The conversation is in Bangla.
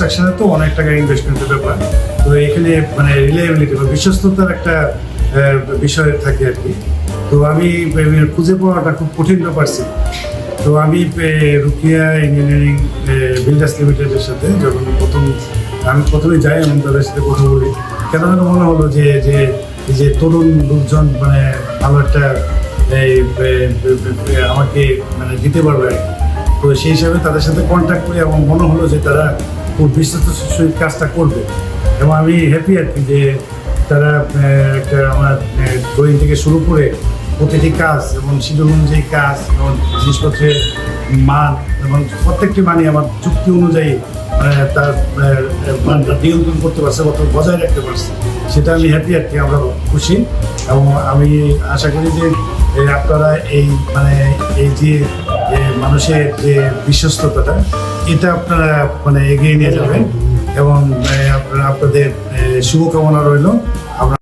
কনস্ট্রাকশনে তো অনেক টাকা ইনভেস্টমেন্টের ব্যাপার। তো এখানে মানে রিলায়েবিলিটি বা বিশ্বস্ততার একটা বিষয় থাকে আর কি। তো আমি খুঁজে পাওয়াটা খুব কঠিন ব্যাপার ছিল। তো আমি রুকিয়া ইঞ্জিনিয়ারিং বিল্ডার্স লিমিটেডের সাথে যখন প্রথম, আমি প্রথমে যাই এবং তাদের সাথে কথা বলি। কেন যেন মনে হলো যে যে যে তরুণ লোকজন মানে ভালো একটা আমাকে মানে দিতে পারবে আর কি। তো সেই হিসাবে তাদের সাথে কন্ট্যাক্ট করি এবং মনে হলো যে তারা খুব বিশ্বস্ত সহিত কাজটা করবে এবং আমি হ্যাপি আর কি যে তারা একটা আমার ড্রয়িং থেকে শুরু করে প্রতিটি কাজ এবং শিডিউল অনুযায়ী কাজ এবং জিনিসপত্রের মান এবং প্রত্যেকটি মানই আমার চুক্তি অনুযায়ী তার মানটা নিয়ন্ত্রণ করতে পারছে বা বজায় রাখতে পারছে সেটা আমি হ্যাপি আর কি আমরা খুশি এবং আমি আশা করি যে আপনারা এই মানে এই যে মানুষের যে বিশ্বস্ততাটা এটা আপনারা মানে এগিয়ে নিয়ে যাবেন। এবং আপনাদের শুভকামনা রইল।